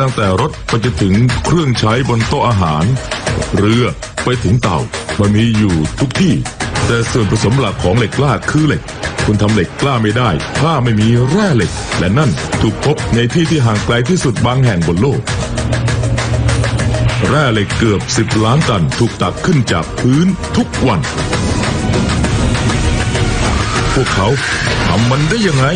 ตั้งแต่รถไปจนถึงเครื่องใช้บนโต๊ะอาหาร เรือไปถึงเต่ามันมีอยู่ทุกที่ แต่ส่วนผสมหลักของเหล็กกล้าคือเหล็ก คุณทำเหล็กกล้าไม่ได้ ถ้าไม่มีแร่เหล็ก และนั่นถูกพบในที่ที่ห่างไกลที่สุดบางแห่งบนโลก แร่เหล็กเกือบ10ล้านตันถูกตักขึ้นจากพื้นทุกวัน พวกเขาทำมันได้ยังไง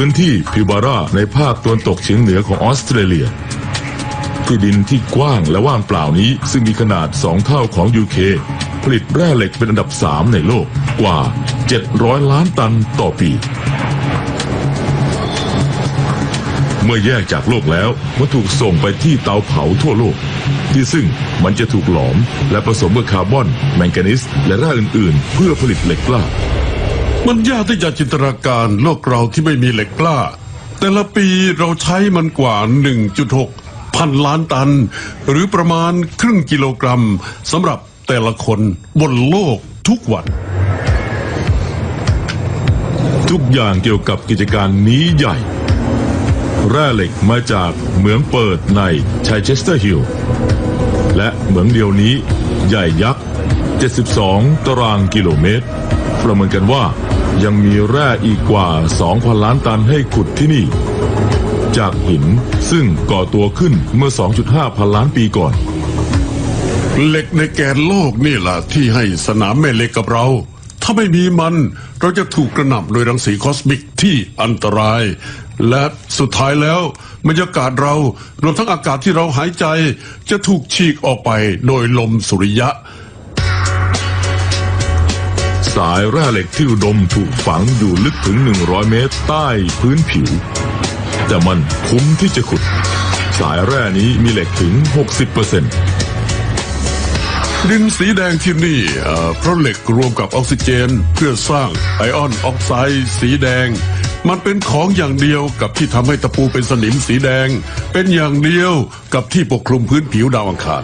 พื้นที่พิบาร่าในภาคตะวันตกเฉียงเหนือของออสเตรเลีย ที่ดินที่กว้างและว่างเปล่านี้ซึ่งมีขนาด 2 เท่าของ UK ผลิตแร่เหล็กเป็นอันดับ 3 ในโลกกว่า 700 ล้านตันต่อปี เมื่อแยกจากโลกแล้วมันถูกส่งไปที่เตาเผาทั่วโลก ที่ซึ่งมันจะถูกหลอมและผสมกับคาร์บอน แมงกานีสและแร่อื่น ๆ เพื่อผลิตเหล็กกล้า มันยากที่จะจินตนาการโลกเราที่ไม่มีเหล็กกล้า แต่ละปีเราใช้มันกว่า 1.6 พันล้านตัน หรือประมาณครึ่งกิโลกรัมสำหรับแต่ละคนบนโลกทุกวัน ทุกอย่างเกี่ยวกับกิจการนี้ใหญ่ แร่เหล็กมาจากเหมืองเปิดในชัยเชสเตอร์ฮิลล์และเหมืองเดียวนี้ใหญ่ยักษ์ 72 ตารางกิโลเมตร ประเมินกันว่า ยังมีแร่อีกกว่า 2,000 ล้านตันให้ขุดที่นี่ จากหินซึ่งก่อตัวขึ้นเมื่อ 2.5 พันล้านปีก่อน เหล็กในแกนโลกนี่แหละที่ให้สนามแม่เหล็กกับเรา ถ้าไม่มีมันเราจะถูกกระหน่ำโดยรังสีคอสมิกที่อันตราย และสุดท้ายแล้วบรรยากาศเรารวมทั้งอากาศที่เราหายใจ จะถูกฉีกออกไปโดยลมสุริยะ สายแร่เหล็กที่อุดมถูกฝังอยู่ลึกถึง 100 เมตรใต้พื้นผิว แต่มันคุ้มที่จะขุด สายแร่นี้มีเหล็กถึง 60%ดินสีแดงที่นี่เอ่อเพราะเหล็กรวมกับออกซิเจน เพื่อสร้างไอออนออกไซด์สีแดง มันเป็นของอย่างเดียวกับที่ทำให้ตะปูเป็นสนิมสีแดง เป็นอย่างเดียวกับที่ปกคลุมพื้นผิวดาวอังคาร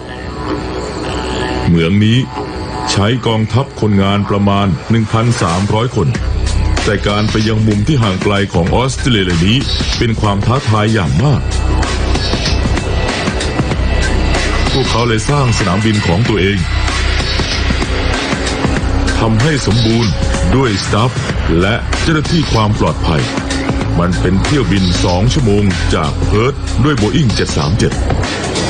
เหมืองนี้ ใช้กองทัพคนงานประมาณ 1,300 คน แต่การไปยังมุมที่ห่างไกลของออสเตรเลียนี้เป็นความท้าทายอย่างมาก พวกเขาเลยสร้างสนามบินของตัวเองทำให้สมบูรณ์ด้วยสตาฟและเจ้าหน้าที่ความปลอดภัย มันเป็นเที่ยวบิน 2 ชั่วโมงจากเพิร์ธด้วยโบอิ้ง737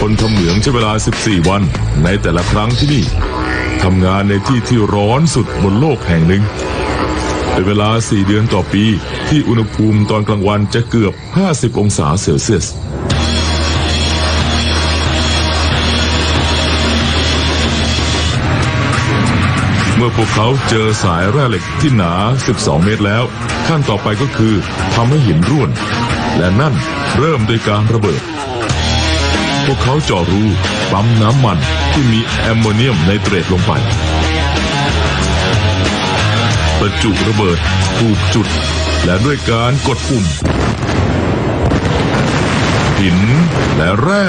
คนทำเหมืองใช้เวลา 14 วันในแต่ละครั้งที่นี่ทำงานในที่ที่ร้อนสุดบนโลกแห่งหนึ่งเป็นเวลา 4 เดือนต่อปี ที่อุณหภูมิตอนกลางวันจะเกือบ 50 องศาเซลเซียสเมื่อพวกเขาเจอสายแร่เหล็กที่หนา 12 เมตรแล้ว ขั้นต่อไปก็คือทำให้หินร่วน และนั่นเริ่มด้วยการระเบิด พวกเขาเจาะรูปั๊มน้ำมันที่มีแอมโมเนียมไนเตรตลงไปประจุระเบิดถูกจุด และด้วยการกดปุ่ม หินและแร่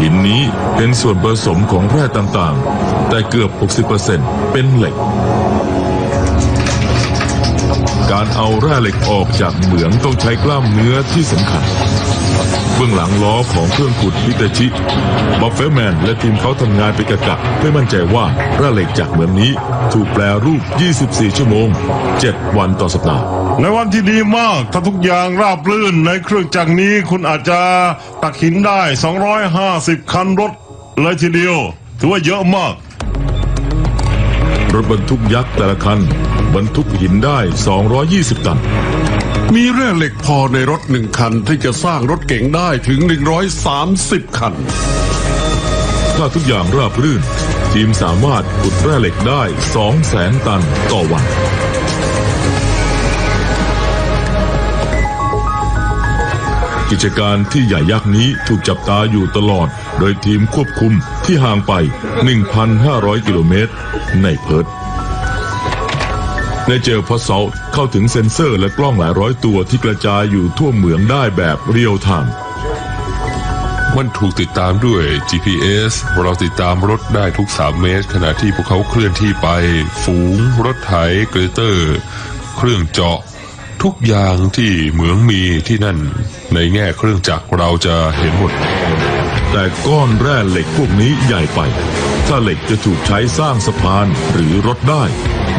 หินนี้เป็นส่วนผสมของแร่ต่างๆ แต่เกือบ 60%เป็นเหล็ก การเอาแร่เหล็กออกจากเหมืองต้องใช้กล้ามเนื้อที่สำคัญ เบื้องหลังล้อของเครื่องขุดฮิตาชิบัฟเฟแมนและทีมเขาทำงานไปกะกะเพื่อมั่นใจว่าแร่เหล็กจากเหมืองนี้ ถูกแปลรูป 24 ชั่วโมง 7 วันต่อสัปดาห์ ในวันที่ดีมากถ้าทุกอย่างราบรื่นในเครื่องจักรนี้คุณอาจจะตักหินได้ 250 คันรถเลยทีเดียว ถือว่าเยอะมากรถบรรทุกยักษ์แต่ละคัน บรรทุกหินได้ 220 ตัน มีแร่เหล็กพอในรถหนึ่งคันที่จะสร้างรถเก๋งได้ถึง 130 คัน ถ้าทุกอย่างราบรื่น ทีมสามารถขุดแร่เหล็กได้ 200,000 ตันต่อวันกิจการที่ใหญ่ยักษ์นี้ถูกจับตาอยู่ตลอด โดยทีมควบคุมที่ห่างไป 1,500 กิโลเมตร ในเพิร์ ธในเจอพอสเซาเข้าถึงเซ็นเซอร์และกล้องหลายร้อยตัวที่กระจายอยู่ทั่วเหมืองได้แบบเรียลไทม์มันถูกติดตามด้วย GPS เราติดตามรถได้ทุก 3 เมตร ขณะที่พวกเขาเคลื่อนที่ไป ฝูง รถไถเกรเตอร์ เครื่องเจาะ ทุกอย่างที่เหมืองมีที่นั่น ในแง่เครื่องจักรเราจะเห็นหมด แต่ก้อนแร่เหล็กพวกนี้ใหญ่ไป ถ้าเหล็กจะถูกใช้สร้างสะพานหรือรถได้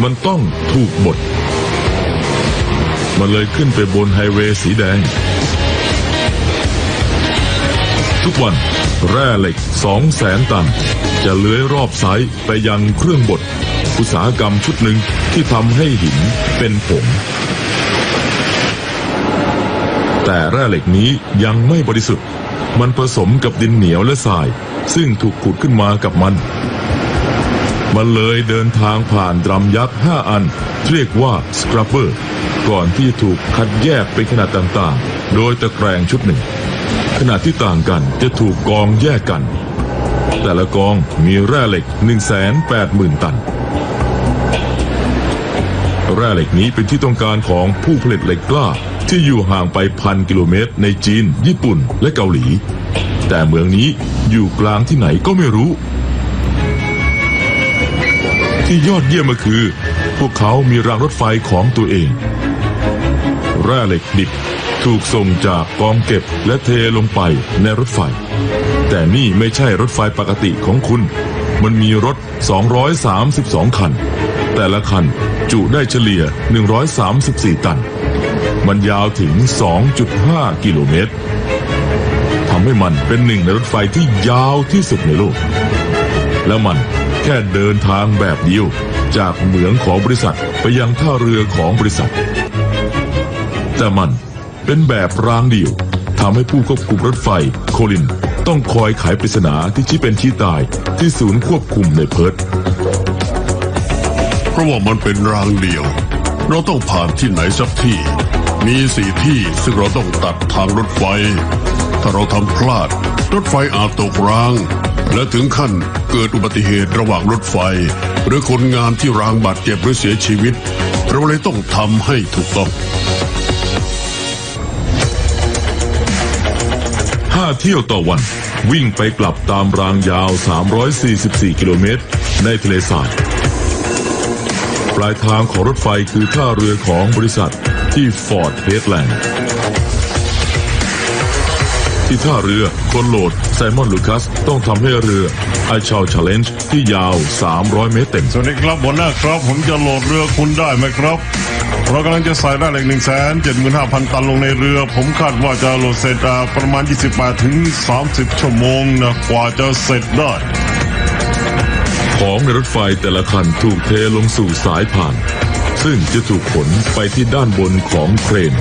มันต้องถูกบดมันเลยขึ้นไปบนไฮเวย์สีแดง ทุกวันแร่เหล็กสองแสนตัน จะเลื้อยรอบไซต์ไปยังเครื่องบด อุตสาหกรรมชุดหนึ่งที่ทำให้หินเป็นผงแต่แร่เหล็กนี้ยังไม่บริสุทธิ์ มันผสมกับดินเหนียวและทราย ซึ่งถูกขุดขึ้นมากับมัน มันเลยเดินทางผ่านดรัมยักษ์ 5 อัน เรียกว่าสครับเปอร์ก่อนที่ถูกคัดแยกเป็นขนาดต่างๆ โดยตะแกรงชุดหนึ่ง ขนาดที่ต่างกันจะถูกกองแยกกัน แต่ละกองมีแร่เหล็ก 180,000 ตัน แร่เหล็กนี้เป็นที่ต้องการของผู้ผลิตเหล็กกล้าที่อยู่ห่างไปพันกิโลเมตร ในจีน ญี่ปุ่นและเกาหลี แต่เมืองนี้อยู่กลางที่ไหนก็ไม่รู้ ที่ยอดเยี่ยมก็คือ พวกเขามีรางรถไฟของตัวเอง แร่เหล็กดิบถูกส่งจากกองเก็บและเทลงไปในรถไฟ แต่นี่ไม่ใช่รถไฟปกติของคุณ มันมีรถ 232 คัน แต่ละคันจุได้เฉลี่ย 134 ตัน มันยาวถึง 2.5 กิโลเมตรทำให้มันเป็นหนึ่งในรถไฟที่ยาวที่สุดในโลก และมัน แค่เดินทางแบบเดียว จากเหมืองของบริษัทไปยังท่าเรือของบริษัท แต่มันเป็นแบบรางเดี่ยวทำให้ผู้ควบคุมรถไฟโคลินต้องคอยไขปริศนาที่ชี้เป็นชี้ตายที่ศูนย์ควบคุมในเพิร์ทเพราะว่ามันเป็นรางเดียว เราต้องผ่านที่ไหนสักที่ มีสี่ที่ซึ่งเราต้องตัดทางรถไฟ ถ้าเราทำพลาด รถไฟอาจตกราง และถึงขั้นเกิดอุบัติเหตุระหว่างรถไฟ หรือคนงานที่รางบาดเจ็บหรือเสียชีวิต เราเลยต้องทำให้ถูกต้อง5เที่ยวต่อวัน วิ่งไปกลับตามรางยาว 344 กิโลเมตร ในทะเลทรายปลายทางของรถไฟคือท่าเรือของบริษัทที่ฟอร์ดเฮดแลนด์ ที่ท่าเรือคนโหลดไซมอนลูคัสต้องทำให้เรือไอชา c h เลนจ์ที่ยาว 300 เมตรเต็ม สวัสดีครับหัวหน้าครับ ผมจะโหลดเรือคุณได้ไหมครับ เรากำลังจะใส่ได้เหล็กหนึ่งแสนเจ็ดหมื่นห้าพันตันลงในเรือ ผมคาดว่าจะโหลดเสร็จอ่าประมาณ 28ถึง30 ชั่วโมงนะกว่าจะเสร็จได้ ของในรถไฟแต่ละคันถูกเทลงสู่สายผ่าน ซึ่งจะถูกขนไปที่ด้านบนของเครน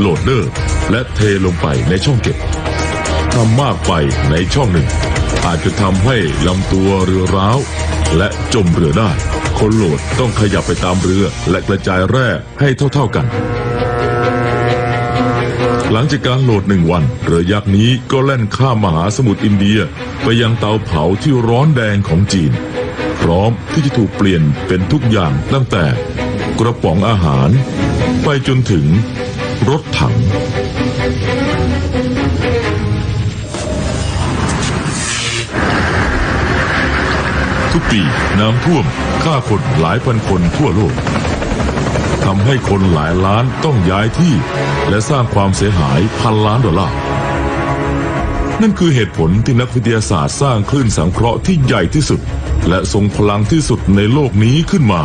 โหลดเดอร์ และเทลงไปในช่องเก็บ ถ้ามากไปในช่องหนึ่ง อาจจะทำให้ลำตัวเรือร้าว และจมเรือได้ คนโหลดต้องขยับไปตามเรือและกระจายแร่ให้เท่าๆกัน หลังจากการโหลดหนึ่งวัน เรือยักษ์นี้ก็แล่นข้ามมหาสมุทรอินเดีย ไปยังเตาเผาที่ร้อนแดงของจีน พร้อมที่จะถูกเปลี่ยนเป็นทุกอย่างตั้งแต่กระป๋องอาหาร ไปจนถึงรถถัง ปีน้ำท่วมฆ่าคนหลายพันคนทั่วโลกทำให้คนหลายล้านต้องย้ายที่ และสร้างความเสียหายพันล้านดอลลาร์นั่นคือเหตุผลที่นักวิทยาศาสตร์สร้างคลื่นสังเคราะห์ที่ใหญ่ที่สุด และทรงพลังที่สุดในโลกนี้ขึ้นมา